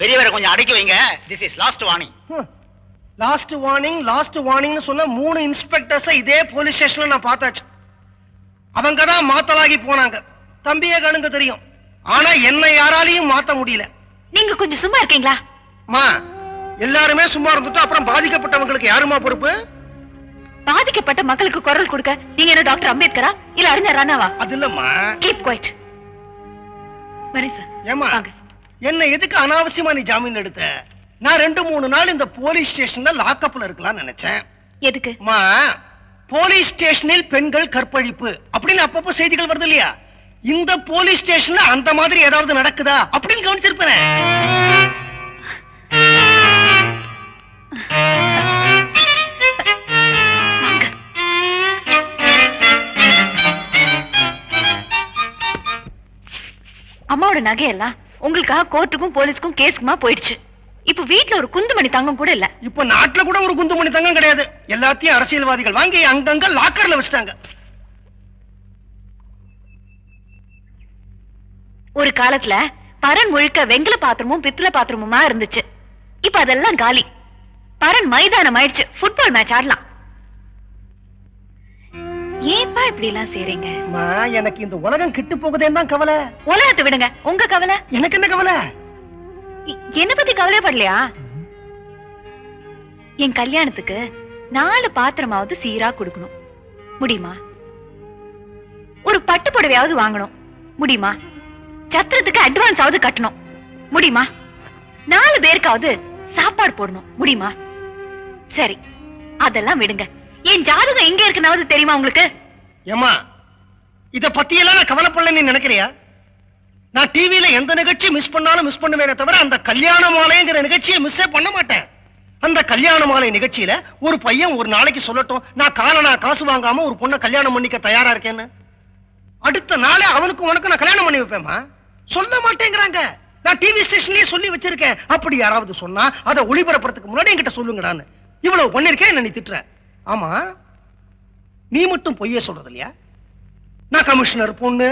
பெரியவரை கொஞ்சம் அடக்கி வைங்க. This is last warning last warning last வார்னிங்னு சொன்ன மூணு இன்ஸ்பெக்டர்ஸ் இதே போலீஸ் ஸ்டேஷன்ல நான் பார்த்தாச்சு. அவங்க தான் மாத்தலாகி போனாங்க. தம்பியே கணுங்க தெரியும். ஆனா என்னை யாராலையும் மாத்த முடியல. நீங்க கொஞ்சம் சும்மா இருக்கீங்களா? மா எல்லாருமே சும்மா இருந்துட்டு அப்புறம் பாதிக்கப்பட்டவங்களுக்கு யாருமா பொறுப்பு? பாதிக்கப்பட்ட மக்களுக்கு குரல் கொடுக்க நீங்க என்ன டாக்டர் அம்பேத்கரா? இல்ல அறிஞர் ராணாவா? அது இல்லம்மா. கீப் குவைட் வரேன் சார் ஏமா வாங்க. என்ன எதுக்கு அனாவசியமா நீ ஜாமீன் எடுத்த? நான் ரெண்டு மூணு நாள் இந்த போலீஸ் ஸ்டேஷன்ல லாக்அப்ல இருக்கலாம்னு நினைச்சேன். எதுக்கு? போலீஸ் ஸ்டேஷனில் பெண்கள் கற்பழிப்பு. அப்படின்னு அப்பப்போ செய்திகள் வருது இல்லையா? இந்த போலீஸ் ஸ்டேஷன்ல அந்த மாதிரி ஏதாவது நடக்குதா? அப்படின்னு கவனிச்சிருப்பேன். அம்மாவோட நகையெல்லாம் உங்களுக்காக கோர்ட்டுக்கும் போலீஸ்க்கும் கேஸுக்குமா போயிடுச்சு. இப்ப வீட்ல ஒரு குந்துமணி தங்கம் கூட இல்ல. இப்ப நாட்டுல கூட ஒரு குண்டுமணி தங்கம் கிடையாது. எல்லாத்தையும் அரசியல்வாதிகள் வாங்கி அங்கங்க லாக்கர்ல வச்சுட்டாங்க. ஒரு காலத்துல பரன் முழுக்க வெங்கல பாத்திரமும் பித்தளை பாத்திரமுமா இருந்துச்சு. இப்ப அதெல்லாம் காலி. பரன் மைதானம் ஆயிடுச்சு ஃபுட்பால் மேட்ச் ஆடலாம். ஏன்பா இப்படி எல்லாம் செய்றீங்க? அம்மா, எனக்கு இந்த உலகம் கெட்டு போகுதேன்னு தான் கவலை. உலகத்தை விடுங்க. உங்க கவலை? எனக்கு என்ன கவலை? என்ன பத்தி கவலைப்படலையா என் கல்யாணத்துக்கு நாலு பாத்திரமாவது சீரா கொடுக்கணும். முடியுமா? ஒரு பட்டு புடவையாவது வாங்கணும். முடியுமா? சத்திரத்துக்கு அட்வான்ஸ் ஆவது கட்டணும். முடியுமா? நாலு பேருக்காவது சாப்பாடு போடணும். முடியுமா? சரி அதெல்லாம் விடுங்க. என் ஜாதகம் எங்க இருக்குனாவது தெரியுமா உங்களுக்கு? ஏமா இத பத்தியெல்லாம் நான் கவலைப்படலன்னு நினைக்கிறியா? நான் டிவியில எந்த நிகழ்ச்சி மிஸ் பண்ணாலும் மிஸ் பண்ணுவேனே தவிர அந்த கல்யாண மாலைங்கிற நிகழ்ச்சியை மிஸ்ஸே பண்ண மாட்டேன். அந்த கல்யாண மாலை நிகழ்ச்சியில ஒரு பையன் ஒரு நாளைக்கு சொல்லட்டும் நான் காலனா காசு வாங்காம ஒரு பொண்ணை கல்யாணம் பண்ணிக்க தயாரா இருக்கேன்னு. அடுத்த நாளே அவனுக்கும் உனக்கு நான் கல்யாணம் பண்ணி வைப்பேமா சொல்ல மாட்டேங்கிறாங்க. நான் டிவி ஸ்டேஷன்லயே சொல்லி வச்சிருக்கேன். அப்படி யாராவது சொன்னா அதை ஒளிபரப்புறதுக்கு முன்னாடி என்கிட்ட சொல்லுங்கடான்னு. இவ்வளவு பண்ணிருக்கேன் என்ன நீ திட்டுற. ஆமா. நீ மட்டும் பொய்யே சொல்றது இல்லையா? நான் கமிஷனர் பொண்ணு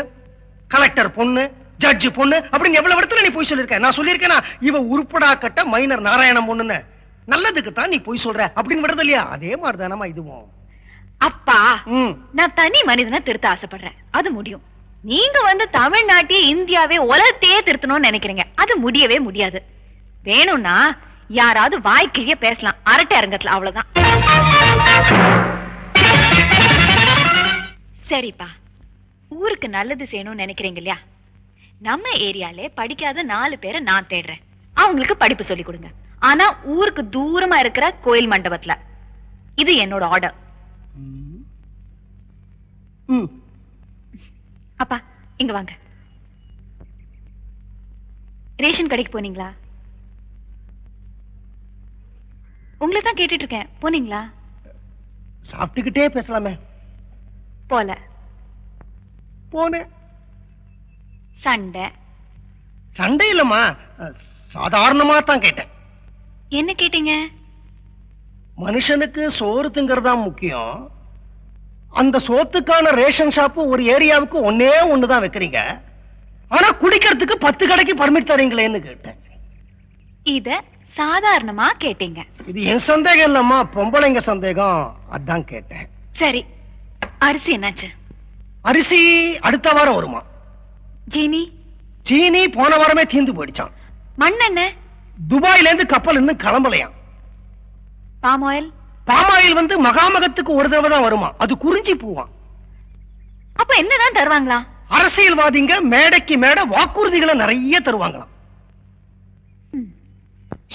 கலெக்டர் பொண்ணு ஜட்ஜ் பொண்ணு அப்படின்னு எவ்வளவு இடத்துல நீ பொய் சொல்லிருக்க? நான் சொல்லியிருக்கேனா? இவ உருப்படா கட்ட மைனர் நாராயணம் பொண்ணுன்னு. நல்லதுக்கு தான் நீ பொய் சொல்ற அப்படின்னு விடுறது இல்லையா? அதே மாதிரி தானமா இதுவும். அப்பா நான் தனி மனிதனை திருத்த ஆசைப்படுறேன். அது முடியும். நீங்க வந்து தமிழ்நாட்டையே இந்தியாவே உலகத்தையே திருத்தணும்னு நினைக்கிறீங்க. அது முடியவே முடியாது. வேணும்னா யாராவது வாய்க்கிழிய பேசலாம். அரட்டை அரங்கத்துல அவ்வளவுதான். சரிப்பா. ஊருக்கு நல்லது செய்யணும்னு நினைக்கிறீங்க இல்லையா? நம்ம ஏரியாலே படிக்காத நாலு பேரை நான் தேடுறேன். அவங்களுக்கு படிப்பு சொல்லி கொடுங்க. ஆனா ஊருக்கு தூரமா இருக்கிற கோயில் மண்டபத்துல. இது என்னோட ஆர்டர் அப்பா இங்க வாங்க. ரேஷன் கடைக்கு போனீங்களா? உங்களை தான் கேட்டுட்டு இருக்கேன். போனீங்களா? சாப்பிட்டுக்கிட்டே பேசலாமே. போல போனேன் சண்டை. சண்டை இல்லம்மா. சாதாரணமா தான் கேட்டேன். என்ன கேட்டீங்க? மனுஷனுக்கு சோறு திங்கறதா முக்கியம். அந்த சோத்துக்கான ரேஷன் ஷாப்பு ஒரு ஏரியாவுக்கு ஒன்னே ஒண்ணுதான் வைக்கிறீங்க. ஆனா குடிக்கிறதுக்கு பத்து கடைக்கு பர்மிட் தரீங்களேன்னு கேட்டேன். இத சாதாரணமா கேட்டீங்க. இது என் சந்தேகம் இல்லம்மா பொம்பளைங்க சந்தேகம். அதான் கேட்டேன். சரி அரிசி என்னாச்சு? அரிசி அடுத்த வாரம் வருமா? ஜீனி? சீனி போன வாரமே தீந்து போயிடுச்சான் மண்ணெண்ணெய் துபாயில இருந்து கப்பல் இன்னும் கிளம்பலையாம். Palm oil? பாமாயில் வந்து மகாமகத்துக்கு ஒரு தடவை தான் வருமா? அது குறிஞ்சி பூவான் அப்ப என்னதான் தருவாங்களா அரசியல்வாதிங்க மேடைக்கு மேடை வாக்குறுதிகளை நிறைய தருவாங்களாம்.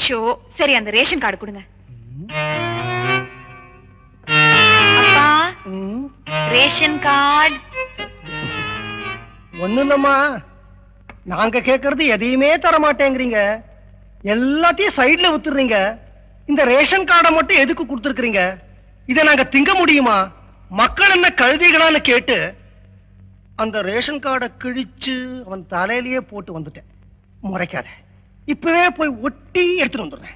ஷோ சரி அந்த ரேஷன் கார்டு கொடுங்க. அப்பா ரேஷன் கார்டு. இல்லம்மா. நாங்க கேக்குறது எதையுமே தர மாட்டேங்கிறீங்க எல்லாத்தையும் சைடுல வித்துறீங்க. இந்த ரேஷன் கார்டை மட்டும் எதுக்கு கொடுத்துருக்கீங்க இதை நாங்க திங்க முடியுமா? மக்கள் என்ன கழுதிகளான்னு கேட்டு அந்த ரேஷன் கார்டை கிழிச்சு அவன் தலையிலேயே போட்டு வந்துட்டேன். முறைக்காத. இப்பவே போய் ஒட்டி எடுத்துட்டு வந்துடுறேன்.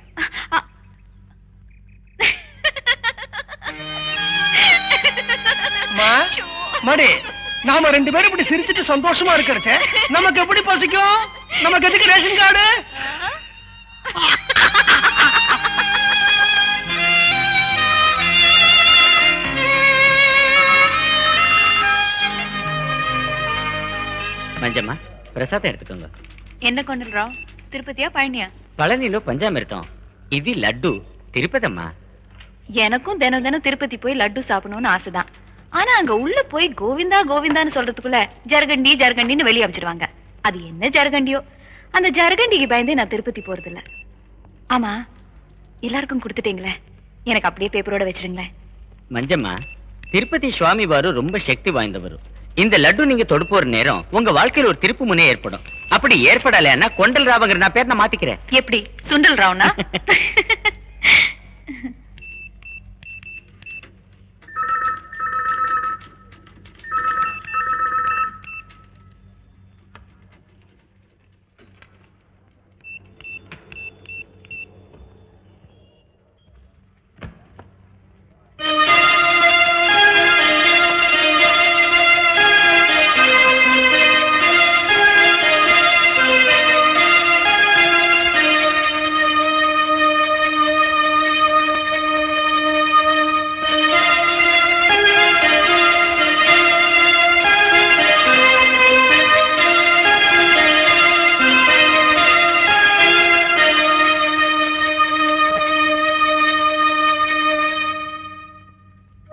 மடி நாம ரெண்டு பேரும் இப்படி சிரிச்சிட்டு சந்தோஷமா இருக்கிறச்சே நமக்கு எப்படி பசிக்கும்? நமக்கு எதுக்கு ரேஷன் கார்டு? மஞ்சம்மா பிரசாதம் எடுத்துக்கோங்க. என்ன கொண்டுடுறோம்? తిరుపతియా పళనియా పళనిలో పంచామృతం ఇది లడ్డు తిరుపతమ్మా எனக்கும் தினம் தினம் திருப்பதி போய் லட்டு சாப்பிடணும்னு ஆசைதான். ஆனா அங்க உள்ள போய் கோவிந்தா கோவிந்தான்னு சொல்றதுக்குள்ள ஜரகண்டி ஜரகண்டின்னு வெளியே அமைச்சிருவாங்க அது என்ன ஜரகண்டியோ? அந்த ஜரகண்டிக்கு பயந்தே நான் திருப்பதி போறது இல்ல ஆமா எல்லாருக்கும் கொடுத்துட்டீங்களே. எனக்கு அப்படியே பேப்பரோட வச்சிருங்களேன். மஞ்சம்மா திருப்பதி சுவாமி வாரு ரொம்ப சக்தி வாய்ந்தவரும் இந்த லட்டு நீங்க தொடுப்போற நேரம் உங்க வாழ்க்கையில ஒரு திருப்பு முனை ஏற்படும். அப்படி ஏற்படலைன்னா கொண்டல் ராவங்கிற நான் பேர் நான் மாத்திக்கிறேன். எப்படி? சுண்டல் ராவ்னா?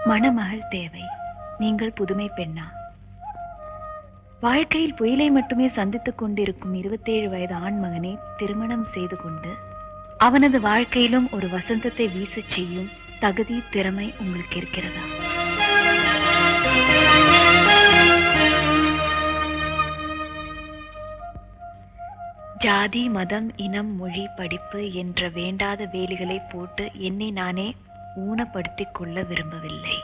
மணமகள் தேவை. நீங்கள் புதுமை பெண்ணா? வாழ்க்கையில் புயலை மட்டுமே சந்தித்துக் கொண்டிருக்கும் இருபத்தேழு வயது ஆண்மகனை திருமணம் செய்து கொண்டு அவனது வாழ்க்கையிலும் ஒரு வசந்தத்தை வீசச் செய்யும் தகுதி திறமை உங்களுக்கு இருக்கிறதா? ஜாதி மதம் இனம் மொழி படிப்பு என்ற வேண்டாத வேலிகளை போட்டு என்னை நானே ஊனப்படுத்திக் கொள்ள விரும்பவில்லை.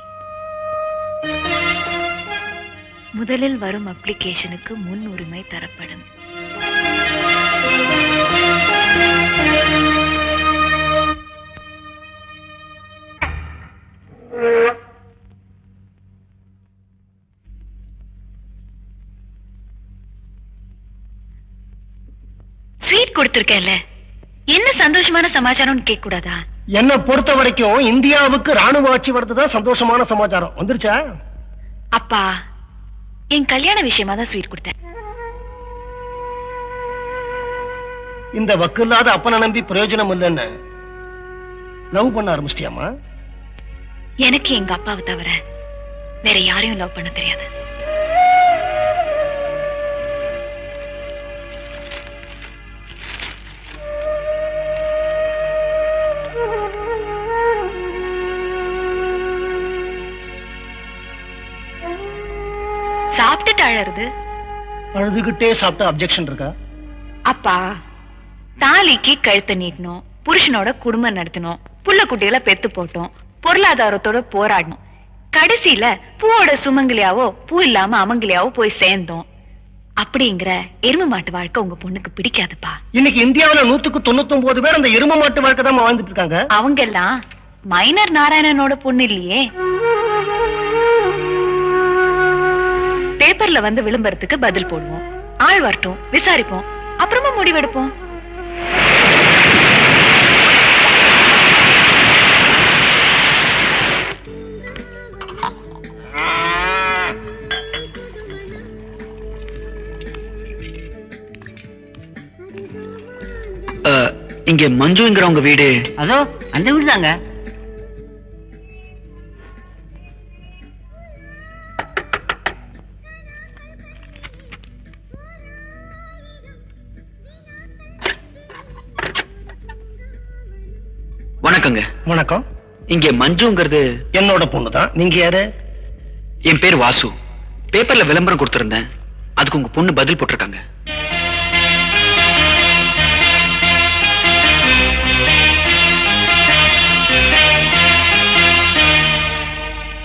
முதலில் வரும் அப்ளிகேஷனுக்கு முன் உரிமை தரப்படும். ஸ்வீட் கொடுத்திருக்கேன்ல. என்ன சந்தோஷமான சமாச்சாரம்னு கேட்க கூடாதா என்னை பொறுத்த வரைக்கும் இந்தியாவுக்கு ராணுவ ஆட்சி வர்றதுதான் சந்தோஷமான சமாச்சாரம். வந்துருச்சா? அப்பா என் கல்யாண விஷயமா தான் ஸ்வீட் கொடுத்தேன். இந்த வக்கில்லாத அப்பனை நம்பி பிரயோஜனம் இல்லைன்னு லவ் பண்ண ஆரம்பிச்சிட்டியாமா எனக்கு எங்க அப்பாவை தவிர வேற யாரையும் லவ் பண்ண தெரியாது. சாப்பிட்டுட்டு அழறது? அழுதுகிட்டே சாப்பிட்ட அப்ஜெக்ஷன் இருக்கா? அப்பா தாலிக்கு கழுத்தை நீட்டணும் புருஷனோட குடும்பம் நடத்தணும் புள்ள குட்டிகளை பெத்து போட்டோம் பொருளாதாரத்தோட போராடணும் கடைசியில பூவோட சுமங்கலியாவோ பூ இல்லாம அமங்கலியாவோ போய் சேர்ந்தோம். அப்படிங்கிற எருமை மாட்டு வாழ்க்கை உங்க பொண்ணுக்கு பிடிக்காதுப்பா. இன்னைக்கு இந்தியாவுல நூத்துக்கு தொண்ணூத்தி ஒன்பது பேர் அந்த எரும மாட்டு வாழ்க்கை தான் வாழ்ந்துட்டு இருக்காங்க. அவங்க எல்லாம் மைனர் நாராயணனோட பொண்ணு இல்லையே. பேப்பர்ல வந்து விளம்பரத்துக்கு பதில் போடுவோம். ஆள் வரட்டும் விசாரிப்போம். அப்புறமா முடிவெடுப்போம். இங்க மஞ்சுங்கிறவங்க வீடு. அதோ அந்த வீடு தாங்க வணக்கங்க. வணக்கம். இங்க மஞ்சுங்கிறது என்னோட பொண்ணு தான் நீங்க யாரு? என் பேர் வாசு. பேப்பர்ல விளம்பரம் கொடுத்திருந்தேன். அதுக்கு உங்க பொண்ணு பதில் போட்டிருக்காங்க.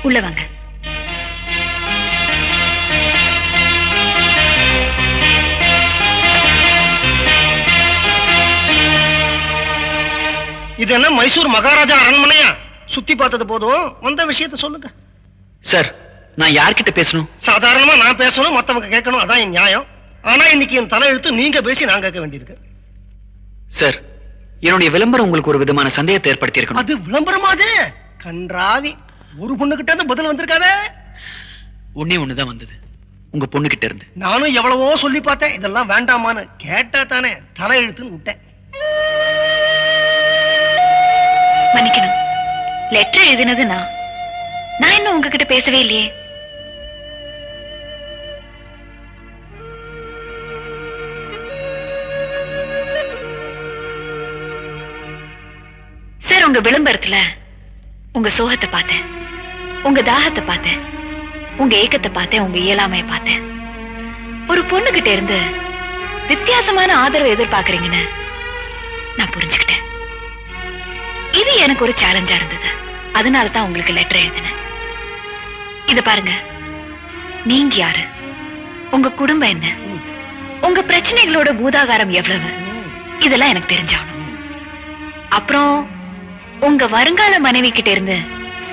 உள்ள வாங்க. இது என்ன மைசூர் மகாராஜா அரண்மனையா? சுத்தி பார்த்தது போதும். வந்த விஷயத்த சொல்லுங்க. சார் நான் யார்கிட்ட பேசணும்? சாதாரணமா நான் பேசணும் மத்தவங்க கேட்கணும் அதான் என் நியாயம். ஆனா இன்னைக்கு என் தலையெழுத்து நீங்க பேசி நான் கேட்க வேண்டியிருக்கு. சார் என்னுடைய விளம்பரம் உங்களுக்கு ஒரு விதமான சந்தேகத்தை ஏற்படுத்தி இருக்கணும் அது விளம்பரமா அது? கன்றாவி ஒரு பொண்ணு கிட்ட இருந்து பதில் வந்திருக்காதே. ஒன்னே ஒண்ணுதான் வந்தது. உங்க பொண்ணு கிட்ட இருந்து. நானும் எவ்வளவோ சொல்லி பார்த்தேன். இதெல்லாம் வேண்டாமான்னு கேட்டா தானே தலை எழுத்துன்னு விட்டேன். மன்னிக்கணும். லெட்டர் எழுதினது நான் நான் இன்னும் உங்ககிட்ட பேசவே இல்லையே. சார் உங்க விளம்பரத்துல உங்க சோகத்தை பார்த்தேன். உங்க தாகத்தை பார்த்தேன். உங்க ஏக்கத்தை பார்த்தேன். உங்க இயலாமைய பார்த்தேன். ஒரு பொண்ணுகிட்ட இருந்து வித்தியாசமான ஆதரவு எதிர்பார்க்கறீங்கன்னு நான் புரிஞ்சுக்கிட்டேன். இது எனக்கு ஒரு சேலஞ்சா இருந்தது. அதனால தான் உங்களுக்கு லெட்டர் எழுதினேன். இத பாருங்க. நீங்க யாரு? உங்க குடும்பம் என்ன? உங்க பிரச்சனைகளோட பூதாகாரம் எவ்வளவு? இதெல்லாம் எனக்கு தெரிஞ்சாகணும். அப்புறம் உங்க வருங்கால மனைவி கிட்ட இருந்து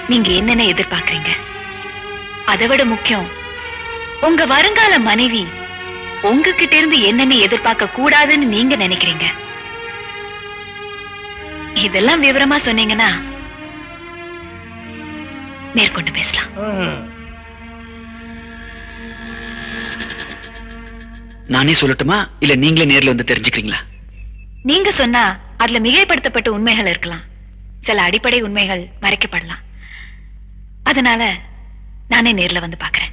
நீங்க என்னென்ன எதிர்பார்க்கறீங்க? அதை விட முக்கியம் உங்க வருங்கால மனைவி உங்ககிட்ட இருந்து என்னென்ன எதிர்பார்க்க கூடாதுன்னு நீங்க நினைக்கிறீங்க? இதெல்லாம் விவரமா சொன்னீங்கன்னா மேற்கொண்டு பேசலாம். நானே சொல்லட்டுமா? இல்ல நீங்களே நேர்ல வந்து தெரிஞ்சுக்கிறீங்களா? நீங்க சொன்னா அதுல மிகைப்படுத்தப்பட்ட உண்மைகள் இருக்கலாம். சில அடிப்படை உண்மைகள் மறைக்கப்படலாம். அதனால நானே நேர்ல வந்து பாக்குறேன்